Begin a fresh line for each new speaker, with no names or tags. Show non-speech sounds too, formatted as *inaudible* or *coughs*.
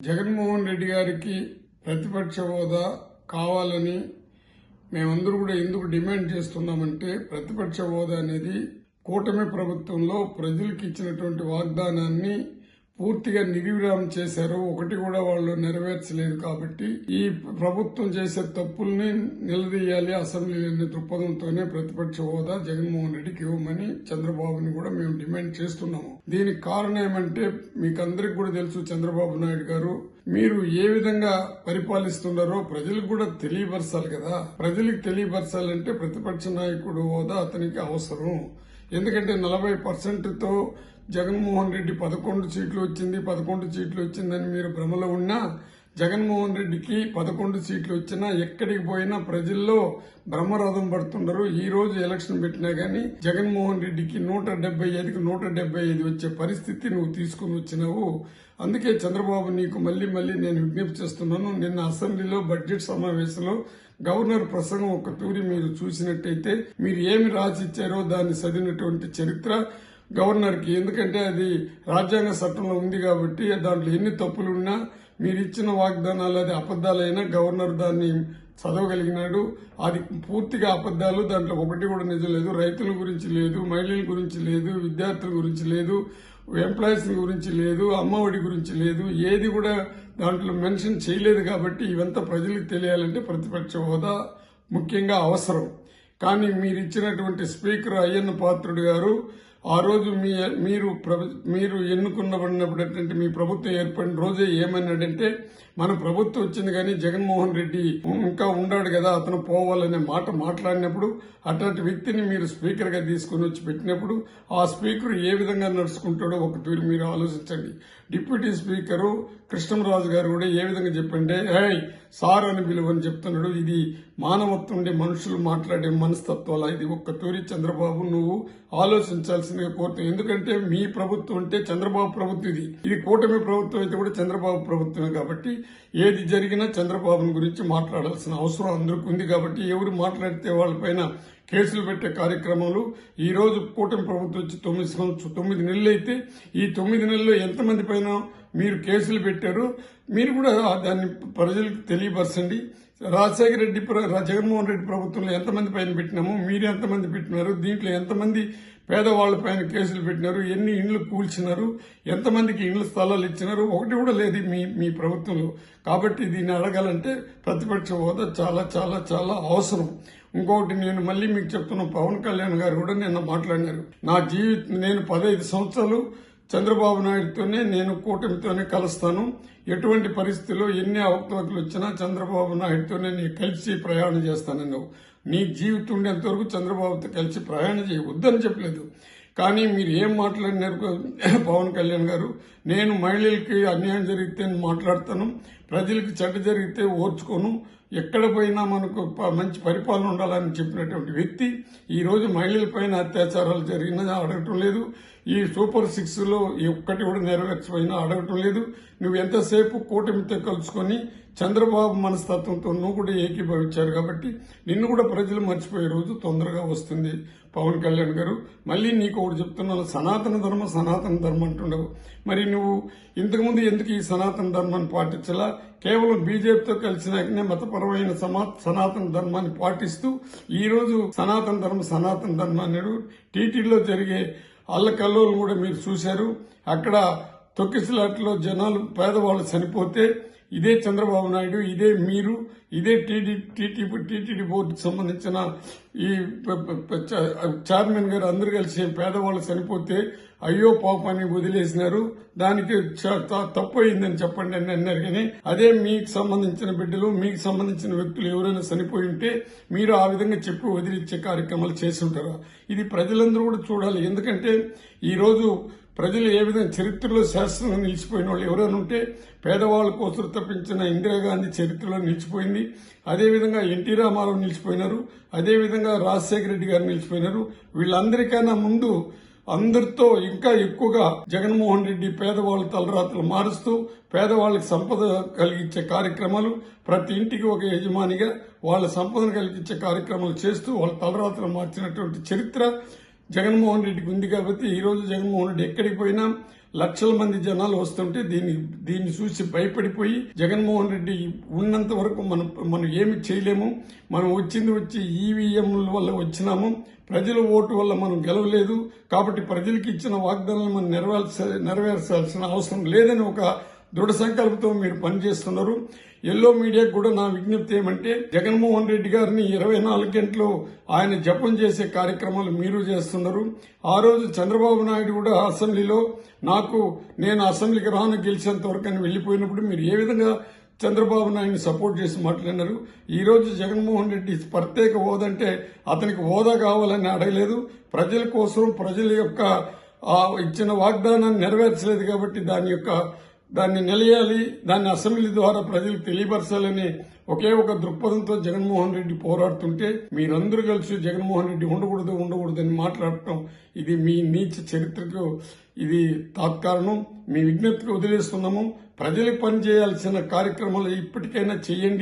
జగన్మోహన్ రెడ్డి గారికి ప్రతిపక్ష హోదా కావాలని మేమందరూ కూడా ఎందుకు డిమాండ్ చేస్తున్నామంటే ప్రతిపక్ష హోదా అనేది కూటమి ప్రభుత్వంలో ప్రజలకు ఇచ్చినటువంటి వాగ్దానాన్ని పూర్తిగా నిర్విరామం చేశారు. ఒకటి కూడా వాళ్ళు నెరవేర్చలేదు కాబట్టి ఈ ప్రభుత్వం చేసే తప్పుల్ని నిలదీయాలి. అసెంబ్లీ అనే దృక్పథంతోనే ప్రతిపక్ష హోదా జగన్మోహన్ రెడ్డికి ఇవ్వమని చంద్రబాబుని కూడా మేము డిమాండ్ చేస్తున్నాము. దీనికి కారణం ఏమంటే మీకు అందరికి కూడా తెలుసు చంద్రబాబు నాయుడు గారు మీరు ఏ విధంగా పరిపాలిస్తున్నారో ప్రజలకు కూడా తెలియపరచాలి కదా. ప్రజలకు తెలియపరచాలంటే ప్రతిపక్ష నాయకుడు హోదా అతనికి అవసరం. ఎందుకంటే నలభై పర్సెంట్తో జగన్మోహన్ రెడ్డి పదకొండు సీట్లు వచ్చింది పదకొండు సీట్లు వచ్చిందని మీరు భ్రమలో ఉన్నా జగన్మోహన్ రెడ్డికి పదకొండు సీట్లు వచ్చినా ఎక్కడికి పోయినా ప్రజల్లో బ్రహ్మరథం పడుతుండరు. ఈ రోజు ఎలక్షన్ పెట్టినా గానీ జగన్మోహన్ రెడ్డికి నూట డెబ్బై ఐదుకి నూట డెబ్బై ఐదు వచ్చే పరిస్థితి నువ్వు తీసుకుని వచ్చినావు. అందుకే చంద్రబాబు నీకు మళ్ళీ మళ్ళీ నేను విజ్ఞప్తి చేస్తున్నాను. నిన్న అసెంబ్లీలో బడ్జెట్ సమావేశంలో గవర్నర్ ప్రసంగం ఒక తూరి మీరు చూసినట్టయితే మీరు ఏమి రాసిచ్చారో దాన్ని చదివినటువంటి చరిత్ర గవర్నర్కి. ఎందుకంటే అది రాజ్యాంగ చట్టంలో ఉంది కాబట్టి దాంట్లో ఎన్ని తప్పులున్నా మీరు ఇచ్చిన వాగ్దానాలు అది అబద్దాలైనా గవర్నర్ దాన్ని చదవగలిగినాడు. అది పూర్తిగా అబద్దాలు దాంట్లో ఒకటి కూడా నిజం లేదు. రైతుల గురించి లేదు మహిళల గురించి లేదు విద్యార్థుల గురించి లేదు ఎంప్లాయీస్ గురించి లేదు అమ్మఒడి గురించి లేదు. ఏది కూడా దాంట్లో మెన్షన్ చేయలేదు కాబట్టి ఇవంతా ప్రజలకు తెలియాలంటే ప్రతిపక్ష హోదా ముఖ్యంగా అవసరం. కానీ మీరు ఇచ్చినటువంటి స్పీకర్ అయ్యన్న పాత్రుడు గారు ఆ రోజు మీ మీరు మీరు ఎన్నుకున్నబడినప్పుడు మీ ప్రభుత్వం ఏర్పడిన రోజే ఏమన్నాడంటే మన ప్రభుత్వం వచ్చింది కానీ జగన్మోహన్ రెడ్డి ఇంకా ఉన్నాడు కదా అతను పోవాలనే మాట మాట్లాడినప్పుడు అట్లాంటి వ్యక్తిని మీరు స్పీకర్గా తీసుకుని వచ్చి పెట్టినప్పుడు ఆ స్పీకర్ ఏ విధంగా నడుచుకుంటాడో ఒక మీరు ఆలోచించండి. డిప్యూటీ స్పీకరు కృష్ణరాజు గారు కూడా ఏ విధంగా చెప్పంటే హే సార్ అని పిలువని చెప్తున్నాడు. ఇది మానవత్వం ఉండే మనుషులు మాట్లాడే మనస్తత్వాల ఇది ఒక్క తూరి చంద్రబాబు నువ్వు ఆలోచించాల్సిందిగా కోరుతాను ఎందుకంటే మీ ప్రభుత్వం అంటే చంద్రబాబు ప్రభుత్వం ఇది. ఇది కూటమి ప్రభుత్వం అయితే కూడా చంద్రబాబు ప్రభుత్వమే కాబట్టి ఏది జరిగినా చంద్రబాబుని గురించి మాట్లాడాల్సిన అవసరం అందరికీ ఉంది కాబట్టి ఎవరు మాట్లాడితే వాళ్ళపైన కేసులు పెట్టే కార్యక్రమాలు. ఈ రోజు కూటమి ప్రభుత్వం వచ్చి తొమ్మిది సంవత్సరం తొమ్మిది నెలలు అయితే ఈ తొమ్మిది నెలల్లో ఎంతమంది పైన మీరు కేసులు పెట్టారు. మీరు కూడా దాన్ని ప్రజలకు తెలియపరచండి. రాజశేఖర రెడ్డి జగన్మోహన్ రెడ్డి ప్రభుత్వంలో ఎంతమంది పైన పెట్టినాము మీరు ఎంతమంది పెట్టినారు దీంట్లో ఎంతమంది పేదవాళ్ళ పైన కేసులు పెట్టినారు ఎన్ని ఇండ్లు కూల్చినారు ఎంతమందికి ఇండ్ల స్థలాలు ఇచ్చినారు ఒకటి కూడా లేదు మీ మీ ప్రభుత్వంలో. కాబట్టి దీన్ని అడగాలంటే ప్రతిపక్ష హోదా చాలా చాలా చాలా అవసరం. ఇంకొకటి నేను మళ్ళీ మీకు చెప్తున్నా పవన్ కళ్యాణ్ గారు కూడా నిన్న మాట్లాడినారు. నా జీవితం నేను పదహైదు సంవత్సరాలు చంద్రబాబు నాయుడుతోనే నేను కూటమితోనే కలుస్తాను. ఎటువంటి పరిస్థితుల్లో ఎన్ని అవకతవకలు వచ్చినా చంద్రబాబు నాయుడుతోనే నేను కలిసి ప్రయాణం చేస్తానన్నావు. నీ జీవితం ఉండేంత వరకు చంద్రబాబుతో కలిసి ప్రయాణం చేయవద్దని చెప్పలేదు. కానీ మీరు ఏం మాట్లాడినారు *coughs* పవన్ కళ్యాణ్ గారు? నేను మహిళలకి అన్యాయం జరిగితే నేను మాట్లాడతాను. ప్రజలకు చెడ్డ జరిగితే ఓర్చుకోను. ఎక్కడ పోయినా మనకు ప- మంచి పరిపాలన ఉండాలని చెప్పినటువంటి వ్యక్తి. ఈరోజు మహిళలపైన అత్యాచారాలు జరిగినా అడగటం లేదు. ఈ సూపర్ సిక్స్లో ఒక్కటి కూడా నెరవేర్చపోయినా అడగటం లేదు. నువ్వు ఎంతసేపు కూటమితో కలుసుకొని చంద్రబాబు మనస్తత్వంతో నువ్వు కూడా ఏకీభవించారు కాబట్టి నిన్ను కూడా ప్రజలు మర్చిపోయే రోజు తొందరగా వస్తుంది. పవన్ కళ్యాణ్ గారు మళ్ళీ నీకు ఒకటి చెప్తున్నాను సనాతన ధర్మం సనాతన ధర్మం అంటుండవు. మరి నువ్వు ఇంతకుముందు ఎందుకు ఈ సనాతన ధర్మాన్ని పాటించలా? కేవలం బీజేపీతో కలిసినాకనే మతపరమైన సమా సనాతన ధర్మాన్ని పాటిస్తూ ఈరోజు సనాతన ధర్మం సనాతన ధర్మం అన్నాడు. టీటీడీలో జరిగే అల్లకల్లోలు కూడా మీరు చూశారు. అక్కడ తొక్కిసలాట్లో జనాలు పేదవాళ్ళు చనిపోతే ఇదే చంద్రబాబు నాయుడు ఇదే మీరు ఇదే టీడీ టీటీపీ టీటీడీ బోర్డుకు సంబంధించిన ఈ చైర్మన్ గారు అందరు కలిసి పేదవాళ్ళు చనిపోతే అయ్యో పాపాన్ని వదిలేసినారు. దానికి తప్పు అయిందని చెప్పండి అని అన్నారు కానీ అదే మీకు సంబంధించిన బిడ్డలు మీకు సంబంధించిన వ్యక్తులు ఎవరైనా చనిపోయి ఉంటే మీరు ఆ విధంగా చెప్పి వదిలిచ్చే కార్యక్రమాలు చేసి ఉంటారు. ఇది ప్రజలందరూ కూడా చూడాలి. ఎందుకంటే ఈరోజు ప్రజలు ఏ విధంగా చరిత్రలో శాస్త్రం నిలిచిపోయిన వాళ్ళు ఎవరైనా ఉంటే పేదవాళ్ళ కోసం తప్పించిన ఇందిరాగాంధీ చరిత్రలో నిలిచిపోయింది. అదేవిధంగా ఎన్టీ రామారావు నిలిచిపోయినారు. అదేవిధంగా రాజశేఖర రెడ్డి గారు నిలిచిపోయినారు. వీళ్ళందరికన్నా ముందు అందరితో ఇంకా ఎక్కువగా జగన్మోహన్ రెడ్డి పేదవాళ్ళ తలరాత్రులు మారుస్తూ పేదవాళ్ళకి సంపద కలిగించే కార్యక్రమాలు ప్రతి ఇంటికి ఒక యజమానిగా వాళ్ళ సంపదను కలిగించే కార్యక్రమాలు చేస్తూ వాళ్ళ తలరాత్రులు మార్చినటువంటి చరిత్ర జగన్మోహన్ రెడ్డికి ఉంది కాబట్టి ఈ రోజు జగన్మోహన్ రెడ్డి ఎక్కడికి పోయినా లక్షల మంది జనాలు వస్తుంటే దీన్ని దీన్ని చూసి భయపడిపోయి జగన్మోహన్ రెడ్డి ఉన్నంత వరకు మనం మనం ఏమి చేయలేము. మనం వచ్చింది వచ్చి ఈవీఎంల వల్ల వచ్చినాము. ప్రజల ఓటు వల్ల మనం గెలవలేదు. కాబట్టి ప్రజలకు ఇచ్చిన వాగ్దానాలు మనం నెరవేర్చ నెరవేర్చాల్సిన అవసరం లేదని ఒక దృఢ సంకల్పంతో మీరు పనిచేస్తున్నారు. ఎల్లో మీడియాకు కూడా నా విజ్ఞప్తి ఏమంటే జగన్మోహన్ రెడ్డి గారిని ఇరవై నాలుగు గంటలు ఆయన జపం చేసే కార్యక్రమాలు మీరు చేస్తున్నారు. ఆ రోజు చంద్రబాబు నాయుడు కూడా అసెంబ్లీలో నాకు నేను అసెంబ్లీకి రాను గెలిచేంత వరకు అని వెళ్ళిపోయినప్పుడు మీరు ఏ విధంగా చంద్రబాబు నాయుడిని సపోర్ట్ చేసి మాట్లాడినారు? ఈరోజు జగన్మోహన్ రెడ్డి ప్రత్యేక హోదా అంటే అతనికి హోదా కావాలని అడగలేదు. ప్రజల కోసం ప్రజల యొక్క ఇచ్చిన వాగ్దానాన్ని నెరవేర్చలేదు కాబట్టి దాని యొక్క దాన్ని నిలయాలి దాన్ని అసెంబ్లీ ద్వారా ప్రజలకు తెలియపరచాలని ఒకే ఒక దృక్పథంతో జగన్మోహన్ రెడ్డి పోరాడుతుంటే మీరందరూ కలిసి జగన్మోహన్ రెడ్డి ఉండకూడదు ఉండకూడదని మాట్లాడటం ఇది మీ నీచ చరిత్రకు ఇది తాత్కారణం. మీ విజ్ఞప్తికి వదిలేస్తున్నాము. ప్రజలకు పనిచేయాల్సిన కార్యక్రమాలు ఇప్పటికైనా చేయండి.